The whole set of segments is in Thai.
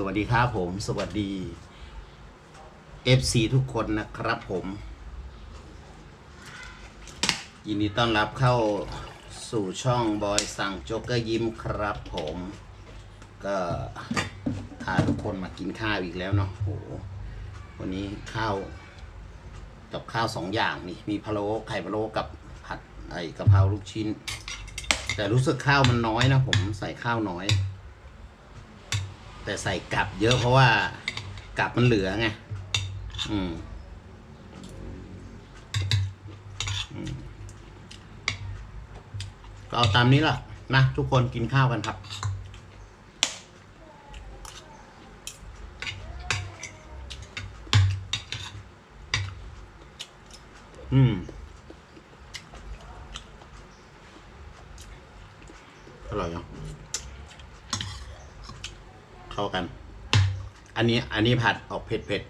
สวัสดีครับผม สวัสดี FC ทุกคนนะครับผม ยินดีต้อนรับเข้าสู่ช่องบอยสั่งโจ๊กเกอร์ยิ้มครับผม ก็พาทุกคนมากินข้าวอีกแล้วเนาะโหวันนี้ข้าวกับข้าวสองอย่างนี่ มีพะโล้ไข่พะโล้กับผัดไอกะเพราลูกชิ้น แต่รู้สึกข้าวมันน้อยนะผมใส่ข้าวน้อย แต่ใส่กลับเยอะเพราะว่ากลับมันเหลือไงอืมอืมก็เอาตามนี้ล่ะนะทุกคนกินข้าวกันครับ อืม อร่อยเนาะ เข้ากัน อันนี้อันนี้ผัดออกเผ็ดเผ็ด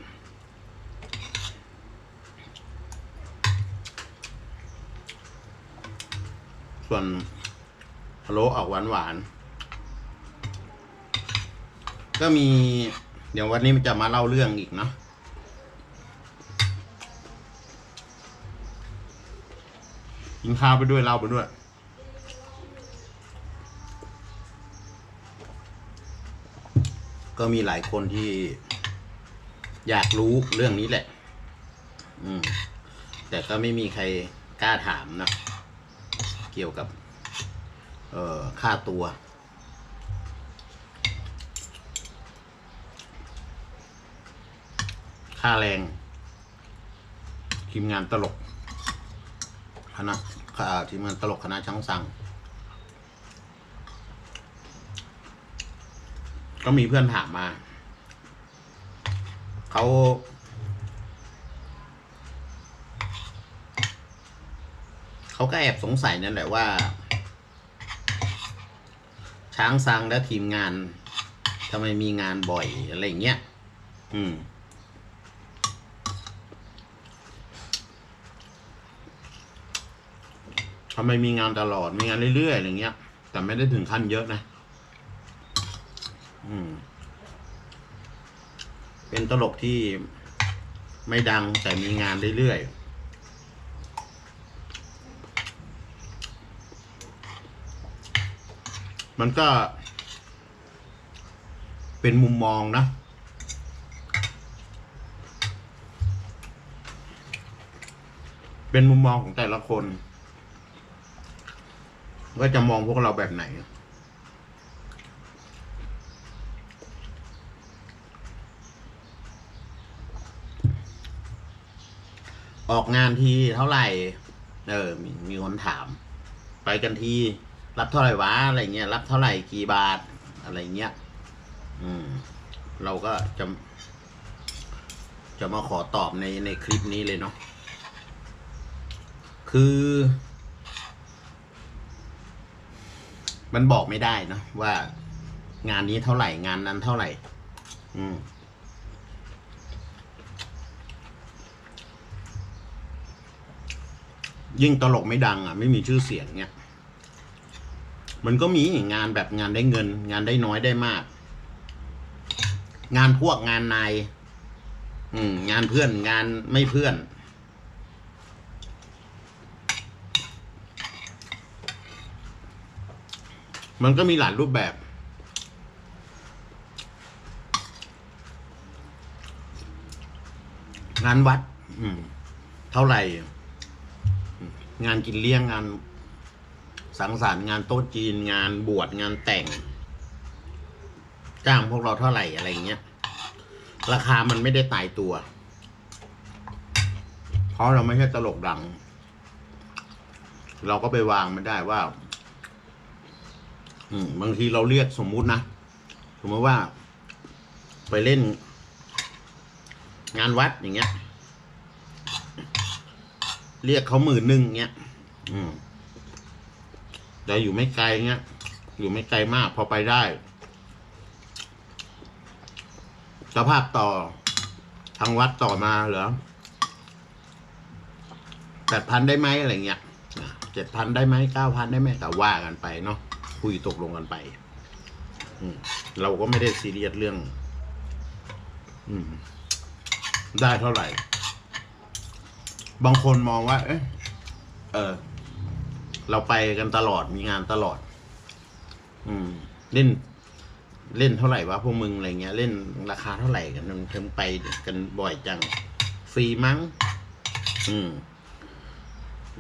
ส่วนพะโล้ออกหวานหวานก็มีเดี๋ยววันนี้มันจะมาเล่าเรื่องอีกเนาะกินข้าวไปด้วยเล่าไปด้วย ก็มีหลายคนที่อยากรู้เรื่องนี้แหละ อืม แต่ก็ไม่มีใครกล้าถามนะ เกี่ยวกับ เอ่อ ค่าตัว ค่าแรง ทีมงานตลก คณะทีมงานตลกคณะช่างสั่ง ก็มีเพื่อนถามมา เขาเขาก็แอบสงสัยนั่นแหละว่า ช้างซังและทีมงานทำไมมีงานบ่อยอะไรเงี้ย อืม ทำไมมีงานตลอด มีงานเรื่อยๆอะไรเงี้ย แต่ไม่ได้ถึงขั้นเยอะนะ เป็นตลกที่ไม่ดังแต่มีงานเรื่อยๆ มันก็ เป็นมุมมองนะ เป็นมุมมองของแต่ละคนว่าจะมองพวกเราแบบไหน ออกงานทีเท่าไหร่ เออมีมีคนถาม ไปกันที รับเท่าไหร่วะอะไรเงี้ยรับเท่าไหร่กี่บาทอะไรเงี้ย อืม เราก็จะ จะมาขอตอบในในคลิปนี้เลยเนาะคือ มันบอกไม่ได้นะว่างานนี้เท่าไหร่งานนั้นเท่าไหร่ อืม ยิ่งตลกไม่ดังอะ ไม่มีชื่อเสียงเนี่ย มันก็มีงานแบบงานได้เงิน งานได้น้อยได้มาก งานพวกงานนายงานเพื่อนงานไม่เพื่อน มันก็มีหลายรูปแบบ งานวัด อืม เท่าไหร่ งานกินเลี้ยงงาน สังสรรค์งานโต๊ะจีนงานบวชงานแต่ง จ้างพวกเราเท่าไหร่อะไรเงี้ย ราคามันไม่ได้ตายตัว เพราะเราไม่ใช่ตลกดัง เราก็ไปวางไม่ได้ว่าบางทีเราเรียกสมมุตินะ สมมติว่า ไปเล่น งานวัดอย่างเงี้ย เรียกเขาหมื่นหนึ่งเงี้ย อืมแต่อยู่ไม่ไกลเงี้ย อยู่ไม่ไกลมาก พอไปได้ สภาพต่อ ทางวัดต่อมาเหรอแปดพันได้ไหมอะไรเงี้ยเจ็ดพันได้ไหมเก้าพันได้ไหมแต่ว่ากันไปเนาะคุยตกลงกันไป อืมเราก็ไม่ได้ซีเรียสเรื่อง อืม ได้เท่าไหร่ บางคนมองว่า เอ๊ะเออ เราไปกันตลอดมีงานตลอด อืม เล่น เล่นเท่าไหร่วะพวกมึงอะไรเงี้ย เล่นราคาเท่าไหร่กันมันถึงไปกันบ่อยจัง ฟรีมั้ง อืม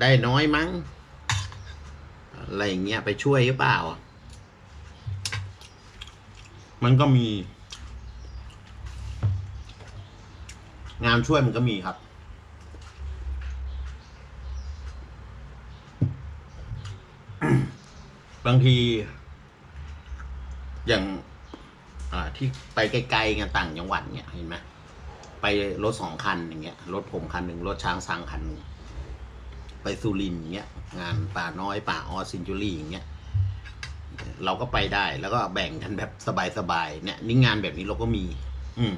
ได้น้อยมั้ง อะไรเงี้ยไปช่วยหรือเปล่า มันก็มี งานช่วยมันก็มีครับ บางที อย่าง อ่า ที่ไปไกลๆงานต่างจังหวัดเนี่ยเห็นไหมไปรถสองคันอย่างเงี้ยรถผมคันหนึ่งรถช้างซางคันหนึ่งไปสุรินอย่างเงี้ยงานป่าน้อยป่าออซินจูรี่อย่างเงี้ยเราก็ไปได้แล้วก็แบ่งกันแบบสบายๆเนี่ยนี่งานแบบนี้เราก็มี อืม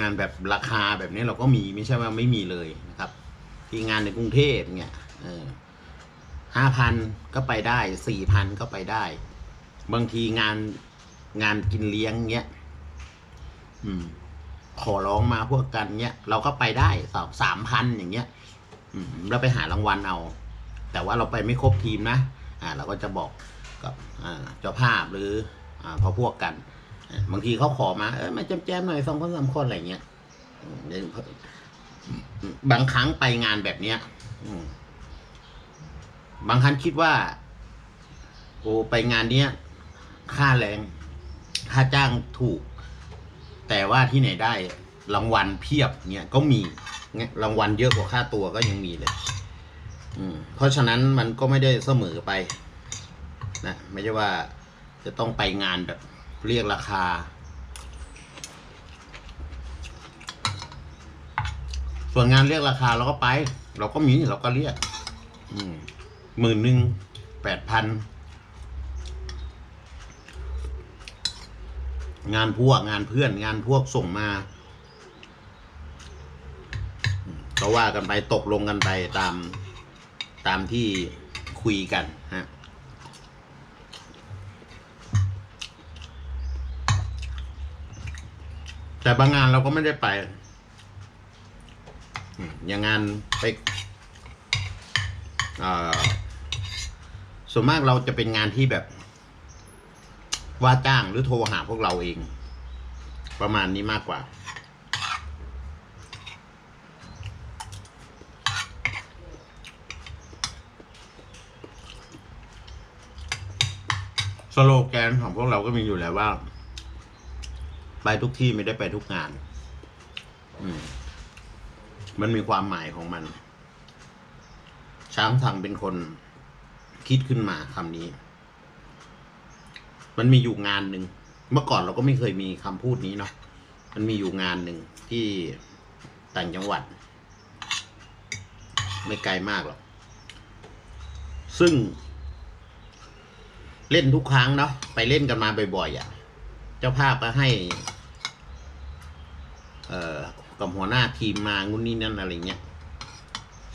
งานแบบราคาแบบนี้เราก็มีไม่ใช่ว่าไม่มีเลยนะครับ ที่งานในกรุงเทพเนี่ยเออ ห้าพันก็ไปได้สี่พันก็ไปได้ บางทีงานงานกินเลี้ยงเงี้ยอืม ขอร้องมาพวกกันเนี้ยเราก็ไปได้สองสามพันอย่างเงี้ย อืมเราไปหารางวัลเอา แต่ว่าเราไปไม่ครบทีมนะอ่า เราก็จะบอกกับอ่าเจ้าภาพหรือ อ่าพอพวกกันบางทีเขาขอมาเออมาแจมๆหน่อยสองคนสามคนอะไรเงี้ยบางครั้งไปงานแบบเนี้ย อืม บางครั้งคิดว่า โอ้ไปงานเนี้ยค่าแรงค่าจ้างถูก แต่ว่าที่ไหนได้รางวัลเพียบเนี่ยก็มีเนี่ยรางวัลเยอะกว่าค่าตัวก็ยังมีเลยอืมเพราะฉะนั้นมันก็ไม่ได้เสมอไปนะไม่ใช่ว่าจะต้องไปงานแบบเรียกราคา ส่วนงานเรียกราคาเราก็ไป เราก็มีเราก็เรียก อืม หมื่นหนึ่งแปดพันงานพวกงานเพื่อนงานพวกส่งมาก็ว่ากันไปตกลงกันไปตามตามที่คุยกันฮะแต่บางงานเราก็ไม่ได้ไป อย่างงานไปอ่อ ส่วนมากเราจะเป็นงานที่แบบ ว่าจ้างหรือโทรหาพวกเราเอง ประมาณนี้มากกว่า สโลแกนของพวกเราก็มีอยู่แล้วว่า ไปทุกที่ไม่ได้ไปทุกงาน อืมมันมีความหมายของมัน ช้างทางเป็นคน คิดขึ้นมาคำนี้ มันมีอยู่งานหนึ่งเมื่อก่อนเราก็ไม่เคยมีคำพูดนี้เนาะมันมีอยู่งานหนึ่งที่ต่างจังหวัด ไม่ไกลมากหรอก ซึ่ง เล่นทุกครั้งเนาะไปเล่นกันมาบ่อยๆอะ่ะ เจ้าภาพก็ให้ เอ่อกับหัวหน้าทีมมางุนนี่นั่นอะไรเงี้ย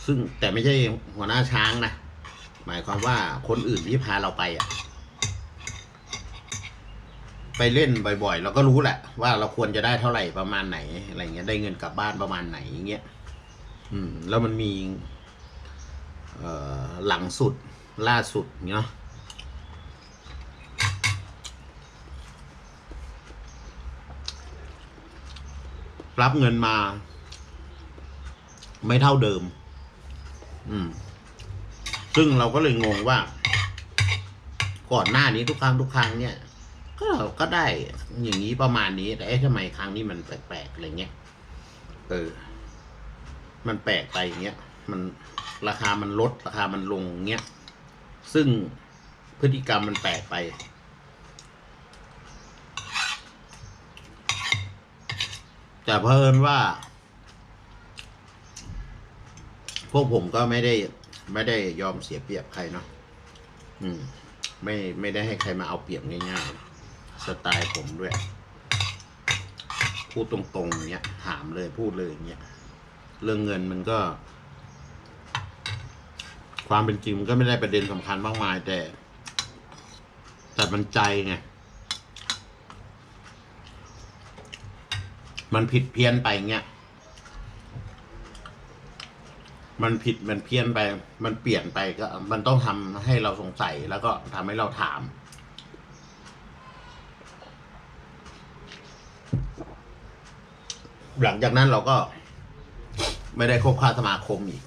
ซึ่งแต่ไม่ใช่หัวหน้าช้างนะ หมายความว่าคนอื่นที่พาเราไปอะ ไปเล่นบ่อยๆ เราก็รู้แหละ ว่าเราควรจะได้เท่าไหร่ประมาณไหนอะไรเงี้ยได้เงินกลับบ้านประมาณไหนอย่างเงี้ยอืม แล้วมันมีเอ่อหลังสุดล่าสุดเนาะรับเงินมา ไม่เท่าเดิม อืม ซึ่งเราก็เลยงงว่า ก่อนหน้านี้ทุกครั้งทุกครั้งเนี่ย ก็ก็ได้อย่างนี้ประมาณนี้แต่เอ๊ะทำไมครั้งนี้มันแปลกๆอะไรเงี้ยเออ มันแปลกไปอย่างเงี้ยมันราคามันลดราคามันลงเงี้ย ซึ่งพฤติกรรมมันแปลกไป แต่เพอิญว่า พวกผมก็ไม่ได้ ไม่ได้ยอมเสียเปรียบใครเนาะอืม ไม่ไม่ได้ให้ใครมาเอาเปรียบง่ายๆ สไตล์ผมด้วย พูดตรงๆเงี้ย ถามเลยพูดเลยอย่างเงี้ย เรื่องเงินมันก็ ความเป็นจริงมันก็ไม่ได้ประเด็นสำคัญมากมาย แต่ แต่มันใจไงมันผิดเพี้ยนไปเงี้ย มันผิดมันเพี้ยนไป มันเปลี่ยนไปก็ มันต้องทำให้เราสงสัยแล้วก็ทำให้เราถาม หลังจากนั้นเราก็ ไม่ได้คบค้าสมาคมอีก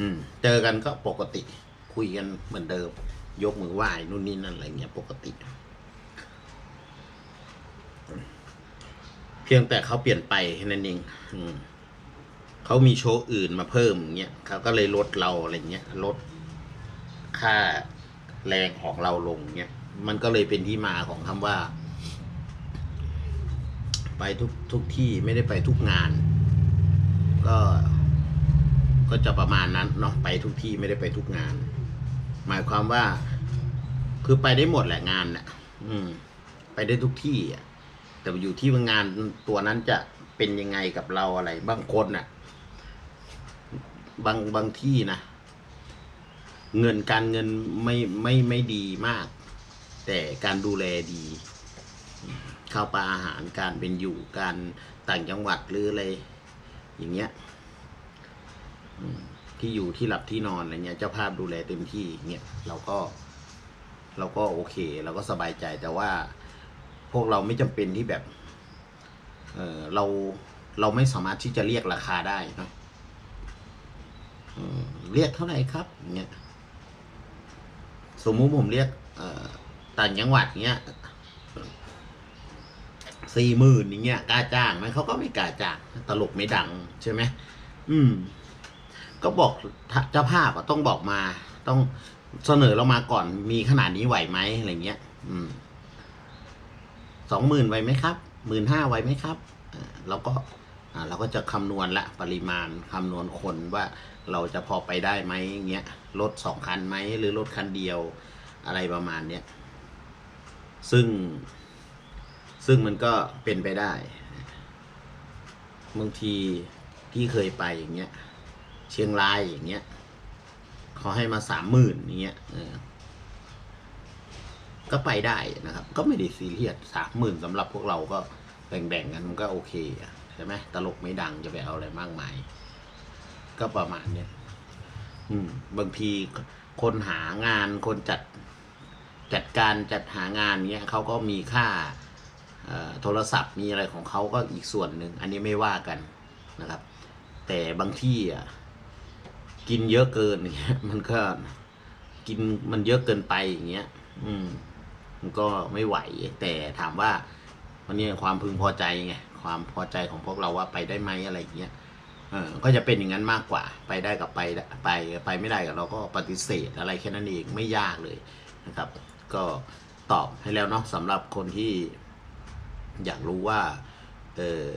อืม เจอกันก็ปกติ คุยกันเหมือนเดิม ยกมือไหว้นู่นนี่นั่นอะไรเงี้ยปกติ เพียงแต่เขาเปลี่ยนไปแค่นั้นเองอืม เขามีโชว์อื่นมาเพิ่มเงี้ยเขาก็เลยลดเราอะไรเงี้ยลดค่าแรงของเราลงเงี้ยมันก็เลยเป็นที่มาของคำว่า ไปทุกทุกที่ไม่ได้ไปทุกงาน ก็ก็จะประมาณนั้นเนาะไปทุกที่ไม่ได้ไปทุกงาน หมายความว่า คือไปได้หมดแหละงานน่ะ อืม ไปได้ทุกที่อะแต่อยู่ที่ว่างานตัวนั้นจะเป็นยังไงกับเราอะไร บางคนน่ะ บางบางที่นะ เงินการเงินไม่ไม่ไม่ดีมาก แต่การดูแลดีข้าวปลาอาหารการเป็นอยู่การต่างจังหวัดหรืออะไรอย่างเงี้ยที่อยู่ที่หลับที่นอนอะไรเงี้ย เจ้าภาพดูแลเต็มที่เงี้ยเราก็ เราก็โอเค เราก็สบายใจแต่ว่าพวกเราไม่จำเป็นที่แบบ เออเราเราไม่สามารถที่จะเรียกราคาได้นะ เรียกเท่าไหร่ครับเงี้ยสมมุติผมเรียกต่างจังหวัดเงี้ยสี่หมื่นอย่างเงี้ยกล้าจ้างไหมเขาก็ไม่กล้าจ้างตลกไม่ดังใช่ไหมอืม ก็บอกเจ้าภาพอะต้องบอกมา ต้องเสนอเรามาก่อนมีขนาดนี้ไหวไหมอะไรเงี้ย อืมสองหมื่นไหวไหมครับหมื่นห้าไหวไหมครับเราก็เราก็จะคำนวณละปริมาณคำนวณคนว่า เราจะพอไปได้ไหมอย่างเงี้ยรถสองคันไหมหรือรถคันเดียวอะไรประมาณเนี้ยซึ่งซึ่งมันก็เป็นไปได้บางทีที่เคยไปอย่างเงี้ย เชียงรายอย่างเงี้ยเขาให้มาสามหมื่นอย่างเงี้ยก็ไปได้นะครับ ก็ไม่ได้ซีเรียสสามหมื่นสำหรับพวกเราก็แบ่งๆกันมันก็โอเคใช่ไหมตลกไม่ดังจะไปเอาอะไรมากมาย ก็ประมาณเนี้ยอืม บางทีคนหางานคนจัดจัดการจัดหางานเนี้ยเขาก็มีค่าเอ่อโทรศัพท์มีอะไรของเขาก็อีกส่วนหนึ่ง อันนี้ไม่ว่ากันนะครับ แต่บางที่อะกินเยอะเกินอย่างเงี้ยมันก็กินมันเยอะเกินไปอย่างเงี้ย อืม มันก็ไม่ไหว แต่ถามว่าวันนี้ความพึงพอใจไงความพอใจของพวกเราว่าไปได้ไหมอะไรอย่างเงี้ย เออก็จะเป็นอย่างนั้นมากกว่า ไปได้กับไปไปไปไม่ได้กับเราก็ปฏิเสธอะไรแค่นั้นเองไม่ยากเลยนะครับ ก็ตอบให้แล้วเนาะสำหรับคนที่อยากรู้ว่าเออ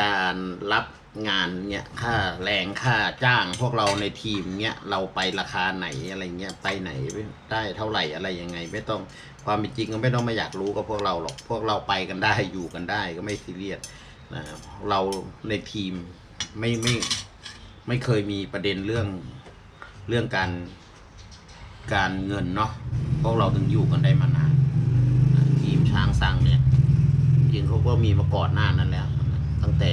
การรับงานเนี่ยค่าแรงค่าจ้างพวกเราในทีมเนี่ยเราไปราคาไหนอะไรเงี้ยไปไหนได้เท่าไหร่อะไรยังไง ไม่ต้อง ความเป็นจริงก็ไม่ต้องมาอยากรู้กับพวกเราหรอก พวกเราไปกันได้อยู่กันได้ก็ไม่ซีเรียสนะเราในทีมไม่ไม่ไม่เคยมีประเด็นเรื่องเรื่องการการเงินเนาะพวกเราถึงอยู่กันได้มานานนะทีมช้างซังเนี่ยจริงเขาก็มีมาก่อนหน้านั้นแล้ว ตั้งแต่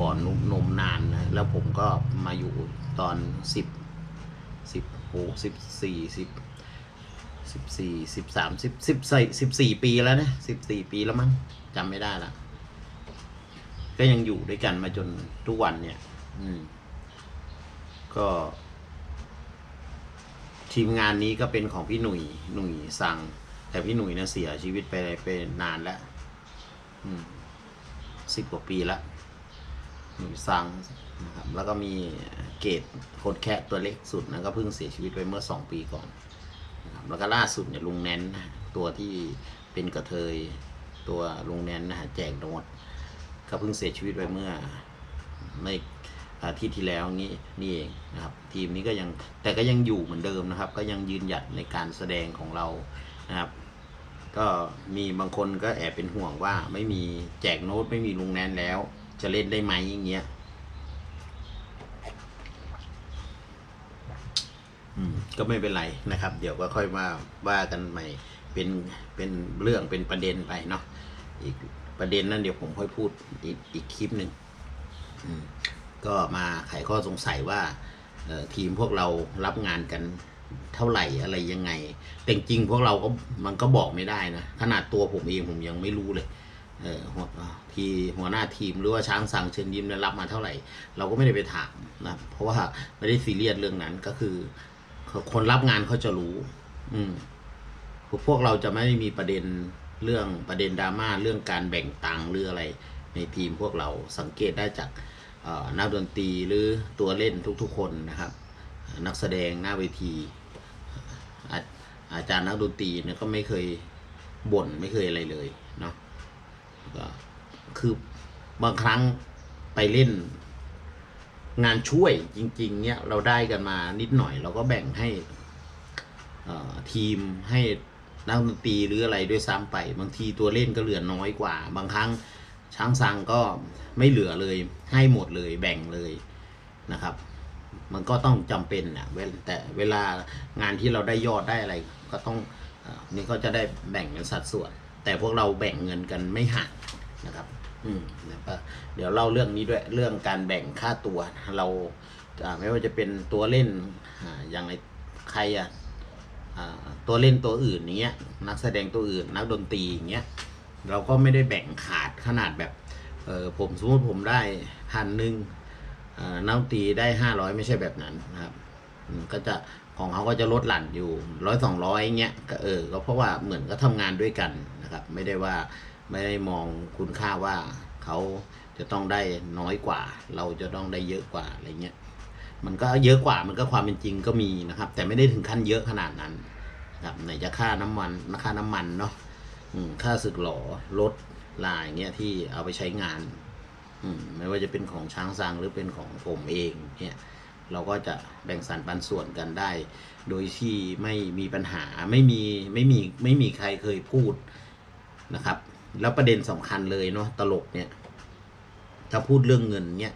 ก่อนนมนมนานนะแล้วผมก็มาอยู่ตอนสิบสิบโหสิบสี่สิบ สิบสี่สิบสามสิบสิบสี่สิบสี่ปีแล้วนะสิบสี่ปีแล้วมั้งจำไม่ได้ละก็ยังอยู่ด้วยกันมาจนทุกวันเนี่ย อืม ก็ ทีมงานนี้ก็เป็นของพี่หนุ่ยหนุ่ยสั่ง แต่พี่หนุ่ยเนี่ยเสียชีวิตไปไปนานแล้วอืมสิบกว่าปีแล้วหนุ่ยสั่งนะครับ แล้วก็มีเกตโคดแคะตัวเล็กสุดนะก็เพิ่งเสียชีวิตไปเมื่อสองปีก่อน แล้วก็ล่าสุดเนี่ยลุงแนนนะตัวที่เป็นกระเทย ตัวลุงแนนนะฮะแจกโนดก็เพิ่งเสียชีวิตไปเมื่อในอาทิตย์ที่แล้วนี้นี่เองนะครับ ทีมนี้ก็ยังแต่ก็ยังอยู่เหมือนเดิมนะครับ ก็ยังยืนหยัดในการแสดงของเรานะครับ ก็มีบางคนก็แอบเป็นห่วงว่าไม่มีแจกโน้ตไม่มีลุงแนนแล้ว จะเล่นได้ไหมอย่างเงี้ยอืม ก็ไม่เป็นไรนะครับ เดี๋ยวก็ค่อยมาว่ากันใหม่เป็นเป็นเรื่องเป็นประเด็นไปเนาะอีกประเด็นนั้นเดี๋ยวผมค่อยพูดอีกอีกคลิปหนึ่งก็มาไขข้อสงสัยว่าทีมพวกเรารับงานกันเท่าไหร่อะไรยังไง แต่จริงพวกเราก็มันก็บอกไม่ได้นะขนาดตัวผมเองผมยังไม่รู้เลยเออหัวทีหัวหน้าทีมหรือว่าช้างสั่งเชิญยิ้มเนี่ยรับมาเท่าไหร่ เราก็ไม่ได้ไปถามนะเพราะว่าไม่ได้ซีเรียสเรื่องนั้นก็คือ คนรับงานเขาจะรู้ อืมพวกเราจะไม่มีประเด็นเรื่องประเด็นดราม่าเรื่องการแบ่งตังหรืออะไรในทีมพวกเราสังเกตได้จากนักดนตรีหรือตัวเล่นทุกๆ คนนะครับ นักแสดงหน้าเวที อาอาจารย์นักดนตรีเนี่ยก็ไม่เคยบ่นไม่เคยอะไรเลยเนาะก็คือบางครั้งไปเล่น งานช่วยจริง ๆ เนี่ยเราได้กันมานิดหน่อย เราก็แบ่งให้ทีมให้นักดนตรีหรืออะไรด้วยซ้ำไป บางทีตัวเล่นก็เหลือน้อยกว่า บางครั้งช้างซังก็ไม่เหลือเลย ให้หมดเลยแบ่งเลยนะครับ มันก็ต้องจำเป็นนะแต่เวลางานที่เราได้ยอดได้อะไร ก็ต้องอนี่ก็จะได้แบ่งเป็นสัดส่วน แต่พวกเราแบ่งเงินกันไม่ห่าง นะครับ อืมนะครับเดี๋ยวเล่าเรื่องนี้ด้วยเรื่องการแบ่งค่าตัวเราไม่ว่าจะเป็นตัวเล่นอย่างไรใครอะตัวเล่นตัวอื่นเนี้ย นักแสดงตัวอื่น นักดนตรีอย่างเงี้ยเราก็ไม่ได้แบ่งขาดขนาดแบบเออผมสมมติผมได้พันหนึ่งนักดนตรีได้ห้าร้อยไม่ใช่แบบนั้นนะครับก็จะของเขาก็จะลดหลั่นอยู่ร้อยสองร้อยเงี้ยก็เออก็เพราะว่าเหมือนก็ทำงานด้วยกันนะครับ ไม่ได้ว่า ไม่ได้มองคุณค่าว่าเขาจะต้องได้น้อยกว่า เราจะต้องได้เยอะกว่าอะไรเงี้ยมันก็เยอะกว่ามันก็ความเป็นจริงก็มีนะครับ แต่ไม่ได้ถึงขั้นเยอะขนาดนั้นครับไหนจะค่าน้ำมันค่าน้ำมันเนาะค่าสึกหลอรถลายเงี้ยที่เอาไปใช้งาน อืมไม่ว่าจะเป็นของช้างซางหรือเป็นของผมเองเนี่ยเราก็จะแบ่งสรรปันส่วนกันได้ โดยที่ไม่มีปัญหาไม่มีไม่มีไม่มีใครเคยพูดนะครับ แล้วประเด็นสำคัญเลยเนาะตลกเนี่ยถ้าพูดเรื่องเงินเนี่ย